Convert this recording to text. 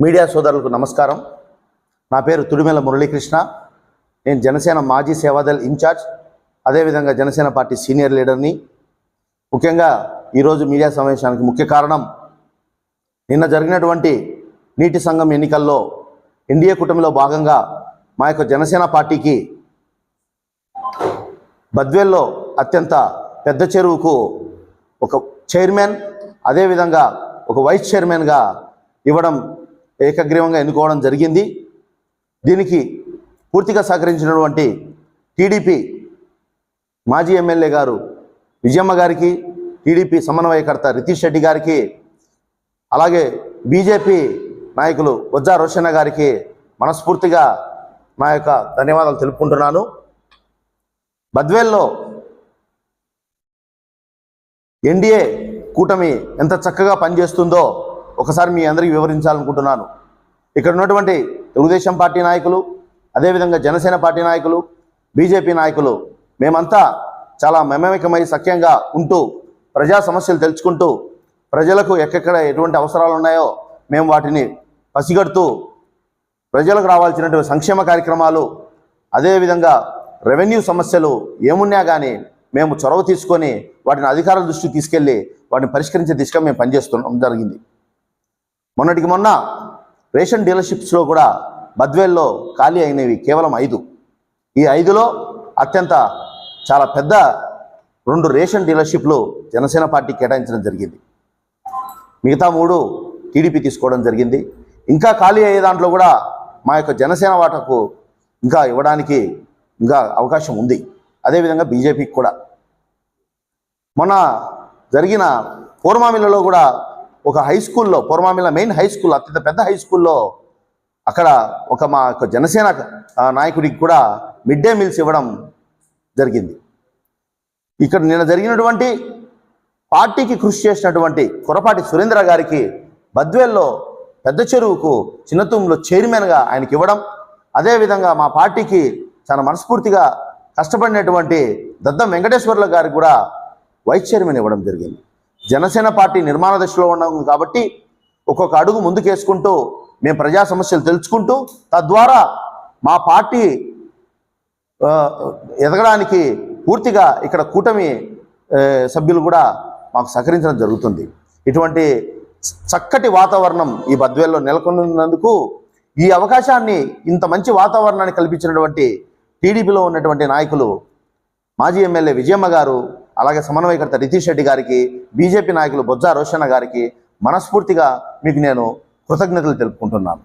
Media సోదరులకు నమస్కారం. నా పేరు తుడిమెల మురళీకృష్ణ. నేను జనసేన మాజీ సేవాదల్ ఇన్ఛార్జ్ అదేవిధంగా జనసేన పార్టీ సీనియర్ లీడర్ని. ముఖ్యంగా ఈరోజు మీడియా సమావేశానికి ముఖ్య కారణం నిన్న జరిగినటువంటి నీటి సంఘం ఎన్నికల్లో ఎన్డీఏ కూటమిలో భాగంగా మా యొక్క జనసేన పార్టీకి బద్వేల్లో అత్యంత పెద్ద చెరువుకు ఒక చైర్మన్ అదేవిధంగా ఒక వైస్ చైర్మన్గా ఇవ్వడం ఏకగ్రీవంగా ఎన్నుకోవడం జరిగింది. దీనికి పూర్తిగా సహకరించినటువంటి టీడీపీ మాజీ ఎమ్మెల్యే గారు విజయమ్మ గారికి టీడీపీ సమన్వయకర్త రితీష్ రెడ్డి గారికి అలాగే బీజేపీ నాయకులు వజ్జా రోషన్న గారికి మనస్ఫూర్తిగా నా యొక్క ధన్యవాదాలు తెలుపుకుంటున్నాను. బద్వేల్లో ఎన్డీఏ కూటమి ఎంత చక్కగా పనిచేస్తుందో ఒకసారి మీ అందరికీ వివరించాలనుకుంటున్నాను. ఇక్కడ ఉన్నటువంటి తెలుగుదేశం పార్టీ నాయకులు అదేవిధంగా జనసేన పార్టీ నాయకులు బీజేపీ నాయకులు మేమంతా చాలా మమేకమై సఖ్యంగా ఉంటూ ప్రజా సమస్యలు తెలుసుకుంటూ ప్రజలకు ఎక్కడెక్కడ ఎటువంటి అవసరాలు ఉన్నాయో మేము వాటిని పసిగడుతూ ప్రజలకు రావాల్సినటువంటి సంక్షేమ కార్యక్రమాలు అదేవిధంగా రెవెన్యూ సమస్యలు ఏమున్నా కానీ మేము చొరవ తీసుకొని వాటిని అధికారుల దృష్టికి తీసుకెళ్ళి వాటిని పరిష్కరించే దిశగా మేము పనిచేస్తున్నాం. జరిగింది. మొన్నటికి మొన్న రేషన్ డీలర్షిప్స్లో కూడా బద్వేల్లో ఖాళీ అయినవి కేవలం ఐదు. ఈ ఐదులో అత్యంత చాలా పెద్ద రెండు రేషన్ డీలర్షిప్లు జనసేన పార్టీ కేటాయించడం జరిగింది. మిగతా మూడు టీడీపీ తీసుకోవడం జరిగింది. ఇంకా ఖాళీ అయ్యే దాంట్లో కూడా మా యొక్క జనసేన వాటకు ఇంకా ఇవ్వడానికి ఇంకా అవకాశం ఉంది. అదేవిధంగా బీజేపీకి కూడా. మొన్న జరిగిన పూర్మామిలలో కూడా ఒక హై స్కూల్లో పూర్వామిల మెయిన్ హై స్కూల్ అత్యంత పెద్ద హై స్కూల్లో అక్కడ ఒక మా యొక్క జనసేన నాయకుడికి కూడా మిడ్ డే మీల్స్ ఇవ్వడం జరిగింది. ఇక్కడ నిన్న జరిగినటువంటి పార్టీకి కృషి చేసినటువంటి కొరపాటి సురేంద్ర గారికి బద్వేల్లో పెద్ద చెరువుకు చిన్నతూములో చైర్మన్గా ఆయనకి ఇవ్వడం అదేవిధంగా మా పార్టీకి చాలా మనస్ఫూర్తిగా కష్టపడినటువంటి దద్దం వెంకటేశ్వర్ల గారికి కూడా వైస్ చైర్మన్ ఇవ్వడం జరిగింది. జనసేన పార్టీ నిర్మాణ దశలో ఉన్నాం కాబట్టి ఒక్కొక్క అడుగు ముందుకేసుకుంటూ మేము ప్రజా సమస్యలు తెలుసుకుంటూ తద్వారా మా పార్టీ ఎదగడానికి పూర్తిగా ఇక్కడ కూటమి సభ్యులు కూడా మాకు సహకరించడం జరుగుతుంది. ఇటువంటి చక్కటి వాతావరణం ఈ బద్వేల్లో నెలకొన్నందుకు ఈ అవకాశాన్ని ఇంత మంచి వాతావరణాన్ని కల్పించినటువంటి టీడీపీలో ఉన్నటువంటి నాయకులు మాజీ ఎమ్మెల్యే విజయమ్మ గారు అలాగే సమన్వయకర్త రితీష్ రెడ్డి గారికి బీజేపీ నాయకులు బొజ్జా రోషన్న గారికి మనస్ఫూర్తిగా మీకు నేను కృతజ్ఞతలు తెలుపుకుంటున్నాను.